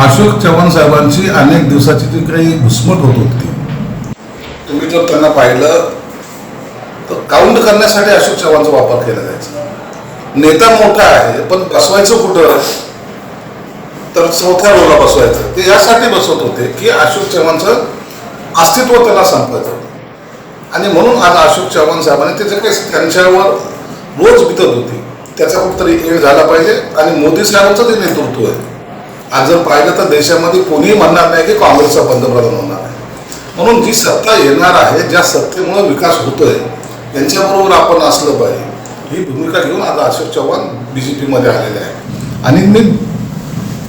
अशोक चव्हाण साहेबांची अनेक दिवसाची जी काही घुसमट होत होती. तुम्ही जर त्यांना पाहिलं तर काउंट करण्यासाठी अशोक चव्हाणचा वापर केला जायचा. नेता मोठा आहे पण बसवायचं कुठं? तर चौथ्या रोला बसवायचं. ते यासाठी बसवत होते की अशोक चव्हाणचं अस्तित्व त्याला संपवायचं. होतं आणि म्हणून आज अशोक चव्हाण साहेबांनी ते जे काही त्यांच्यावर रोज बितत होती त्याचा कुठतरी वेळ झाला पाहिजे. आणि मोदी साहेबांचं जे नेतृत्व आहे आज जर पाहिलं तर देशामध्ये कोणीही म्हणणार नाही की काँग्रेसचा पंतप्रधान होणार आहे. म्हणून जी सत्ता येणार आहे ज्या सत्तेमुळे विकास होतोय त्यांच्याबरोबर आपण असलं पाहिजे. ही भूमिका घेऊन आज अशोक चव्हाण बी जे पीमध्ये आलेले आहे आणि मी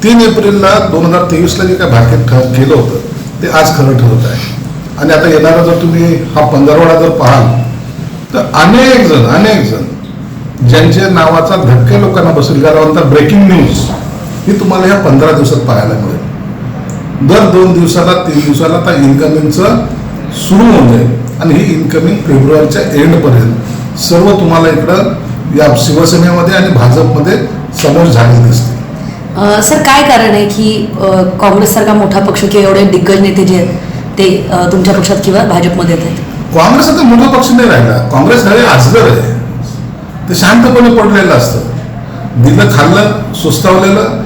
तीन एप्रिलला दोन हजार तेवीसला जे काय भाकीत केलं होतं ते आज खरं ठरत आहे. आणि आता येणारा जर तुम्ही हा पंधरवडा जर पाहाल तर अनेक जण अनेक जण ज्यांच्या नावाचा धक्के लोकांना बसेल त्यानंतर ब्रेकिंग न्यूज ही तुम्हाला ह्या पंधरा दिवसात पाहायला मिळेल. दर दोन दिवसाला तीन दिवसाला आता इन्कमिंगचं सुरू होऊन जाईल. आणि ही इन्कमिंग फेब्रुवारीच्या एंडपर्यंत सर्व तुम्हाला इकडं या शिवसेनेमध्ये आणि भाजपमध्ये समोर झाले दिसते अ, सर काय कारण आहे की काँग्रेससारखा मोठा पक्ष किंवा एवढे दिग्गज नेते जे आहेत ते तुमच्या पक्षात किंवा भाजपमध्ये येत आहेत? काँग्रेस आता मोठा पक्ष नाही राहिला. काँग्रेस हे आजगर आहे. ते शांतपणे पडलेलं असतं. दिलं खाल्लं सुस्तावलेलं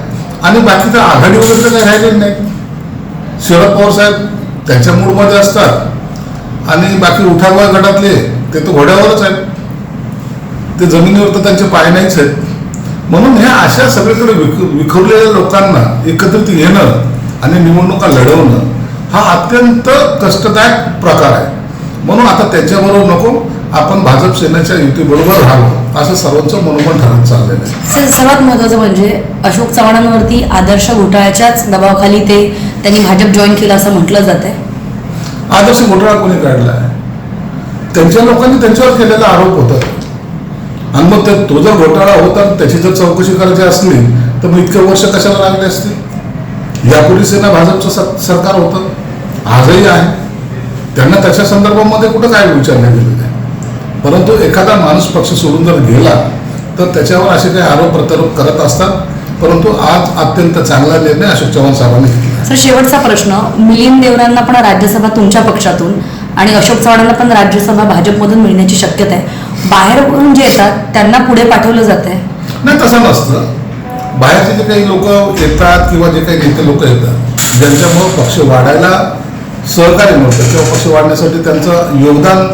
आणि बाकीचं आघाडी वगैरे तर काही राहिलेलं नाही. शरद पवार साहेब त्यांच्या मूडमध्ये असतात. आणि बाकी उठावा गटातले ते तर घोड्यावरच आहेत. ते जमिनीवर तर त्यांचे पाय नाहीच आहेत. म्हणून ह्या अशा सगळीकडे विख विखुरलेल्या लोकांना एकत्रित येणं आणि निवडणुका लढवणं हा अत्यंत कष्टदायक प्रकार आहे. म्हणून आता त्याच्याबरोबर नको आपण भाजप सेनेच्या युतीबरोबर राहावं असं सर्वांचं मनोमन ठरत चाललेलं आहे. सर सर्वात महत्त्वाचं म्हणजे अशोक चव्हाणांवरती आदर्श घोटाळ्याच्याच दबावाखाली ते त्यांनी भाजप जॉईन केलं असं म्हटलं जात आहे. आदर्श घोटाळा कोणी काढला आहे? त्यांच्या लोकांनी त्यांच्यावर केलेला आरोप होता. आणि मग तो जर घोटाळा होता त्याची जर चौकशी करायची असली तर मग इतके वर्ष कशाला लागले असते? यापूर्वी सेना भाजपचं सर- सरकार होतं. आजही आहे. त्यांना त्याच्या संदर्भामध्ये कुठं काय विचार नाही केलेले परंतु एखादा माणूस पक्ष सोडून जर गेला तर त्याच्यावर असे काही आरोप प्रत्यारोप करत असतात. परंतु आज अत्यंत चांगला निर्णय अशोक चव्हाण साहेबांनी घेतला. सर शेवटचा प्रश्न. मिलिंद देवरांना पण राज्यसभा तुमच्या पक्षातून आणि अशोक चव्हाणांना पण राज्यसभा भाजपमधून मिळण्याची शक्यता आहे. बाहेरून जे येतात त्यांना पुढे पाठवलं जात आहे नाही तसं नसतं. बाहेरचे जे काही लोक येतात किंवा जे काही नेते लोक येतात ज्यांच्यामुळं पक्ष वाढायला सहकार्य मिळतं किंवा पक्ष वाढण्यासाठी त्यांचं योगदान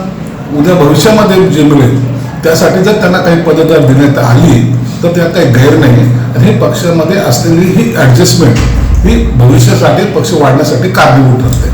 उद्या भविष्यामध्ये जे मिळेल त्यासाठी जर त्यांना काही पदं देण्यात आली तर त्यात काही गैर नाही. आणि हे पक्षामध्ये असलेली ही ॲडजस्टमेंट ही भविष्यासाठी पक्ष वाढण्यासाठी कारणीभूत ठरते.